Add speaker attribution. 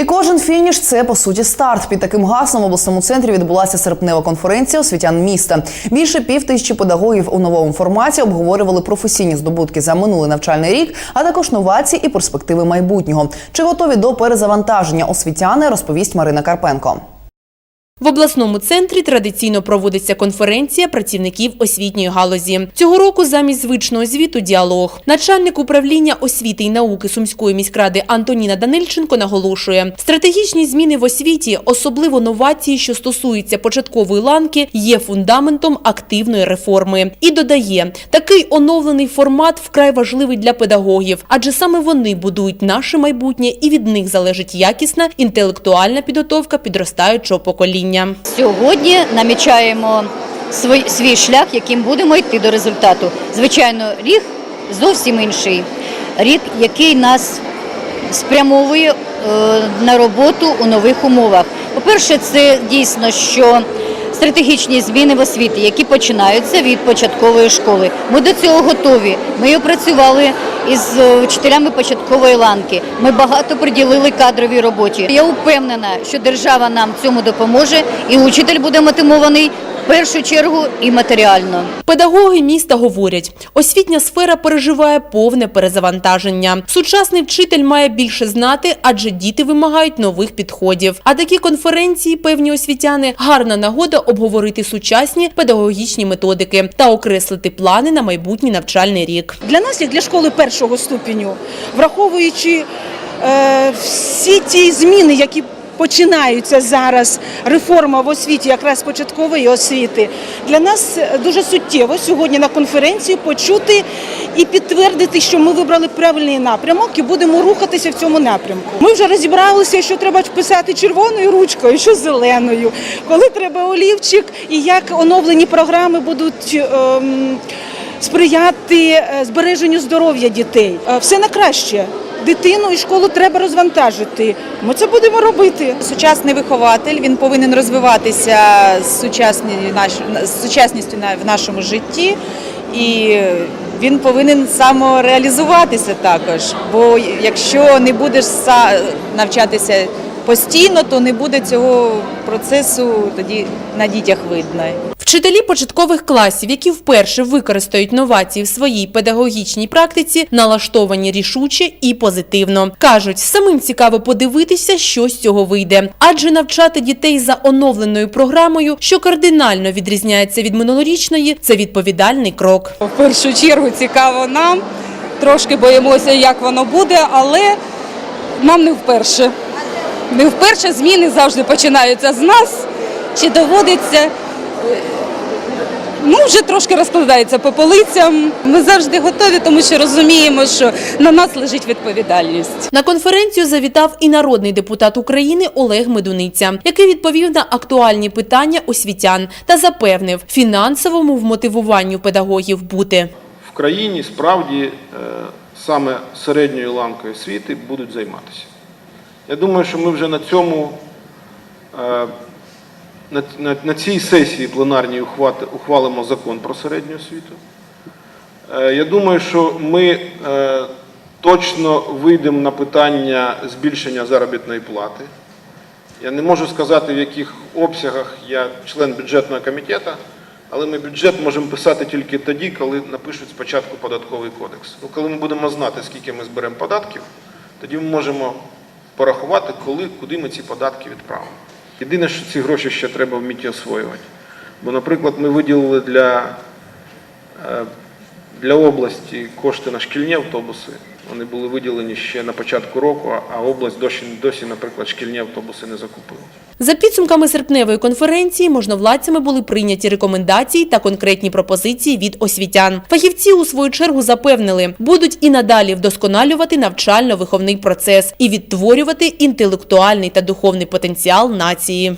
Speaker 1: І кожен фініш це по суті старт. Під таким гаслом в обласному центрі відбулася серпнева конференція освітян міста. Більше пів тисячі педагогів у новому форматі обговорювали професійні здобутки за минулий навчальний рік, а також новації і перспективи майбутнього. Чи готові до перезавантаження освітяни, розповість Марина Карпенко.
Speaker 2: В обласному центрі традиційно проводиться конференція працівників освітньої галузі. Цього року замість звичного звіту діалог. Начальник управління освіти і науки Сумської міськради Антоніна Данильченко наголошує, стратегічні зміни в освіті, особливо новації, що стосуються початкової ланки, є фундаментом активної реформи. І додає, такий оновлений формат вкрай важливий для педагогів, адже саме вони будують наше майбутнє, і від них залежить якісна інтелектуальна підготовка підростаючого покоління.
Speaker 3: Сьогодні намічаємо свій, свій шлях, яким будемо йти до результату. Звичайно, рік зовсім інший. Рік, який нас спрямовує е, на роботу у нових умовах. По-перше, це дійсно, що стратегічні зміни в освіті, які починаються від початкової школи. Ми до цього готові. Ми опрацювали із е, вчителями початкової ланки. Ми багато приділили кадровій роботі. Я впевнена, що держава нам цьому допоможе, і учитель буде мотивований першу чергу і матеріально.
Speaker 2: Педагоги міста говорять, освітня сфера переживає повне перезавантаження. Сучасний вчитель має більше знати, адже діти вимагають нових підходів. А такі конференції, певні освітяни, гарна нагода обговорити сучасні педагогічні методики та окреслити плани на майбутній навчальний рік.
Speaker 4: Для нас, як для школи першого ступеню, враховуючи е, всі ті зміни, які починаються зараз, реформа в освіті, якраз початкової освіти, для нас дуже суттєво сьогодні на конференції почути і підтвердити, що ми вибрали правильний напрямок і будемо рухатися в цьому напрямку. Ми вже розібралися, що треба писати червоною ручкою, що зеленою, коли треба олівчик і як оновлені програми будуть. ем, сприяти е, збереженню здоров'я дітей. Е, Все на краще. Дитину і школу треба розвантажити. Ми це будемо робити.
Speaker 5: Сучасний вихователь він повинен розвиватися з, сучасні, з сучасністю в нашому житті, і він повинен самореалізуватися також. Бо якщо не будеш навчатися постійно, то не буде цього процесу тоді на дітях видно.
Speaker 2: Вчителі початкових класів, які вперше використають новації в своїй педагогічній практиці, налаштовані рішуче і позитивно. Кажуть, самим цікаво подивитися, що з цього вийде. Адже навчати дітей за оновленою програмою, що кардинально відрізняється від минулорічної, це відповідальний крок.
Speaker 6: В першу чергу цікаво нам. Трошки боїмося, як воно буде, але нам не вперше. Не вперше зміни завжди починаються з нас. Чи доводиться, е, ну вже трошки розкладається по полицям. Ми завжди готові, тому що розуміємо, що на нас лежить відповідальність.
Speaker 2: На конференцію завітав і народний депутат України Олег Медуниця, який відповів на актуальні питання освітян та запевнив, фінансовому вмотивуванню педагогів бути.
Speaker 7: в країні справді е, саме середньою ланкою освіти будуть займатися. Я думаю, що ми вже на цьому, е, на, на, на цій сесії пленарній ухвалимо закон про середню освіту. Е, Я думаю, що ми е, точно вийдемо на питання збільшення заробітної плати. Я не можу сказати, в яких обсягах я член бюджетного комітету, але ми бюджет можемо писати тільки тоді, коли напишуть спочатку податковий кодекс. Ну, коли ми будемо знати, скільки ми зберемо податків, тоді ми можемо порахувати, коли, куди ми ці податки відправимо. Єдине, що ці гроші ще треба вміти освоювати. Бо, наприклад, ми виділили для, е, для області кошти на шкільні автобуси. Вони були виділені ще на початку року, а- область досі, досі, наприклад, шкільні автобуси не закупила.
Speaker 2: За підсумками серпневої конференції можновладцями були прийняті рекомендації та конкретні пропозиції від освітян. Фахівці у свою чергу запевнили, будуть і надалі вдосконалювати навчально-виховний процес і відтворювати інтелектуальний та духовний потенціал нації.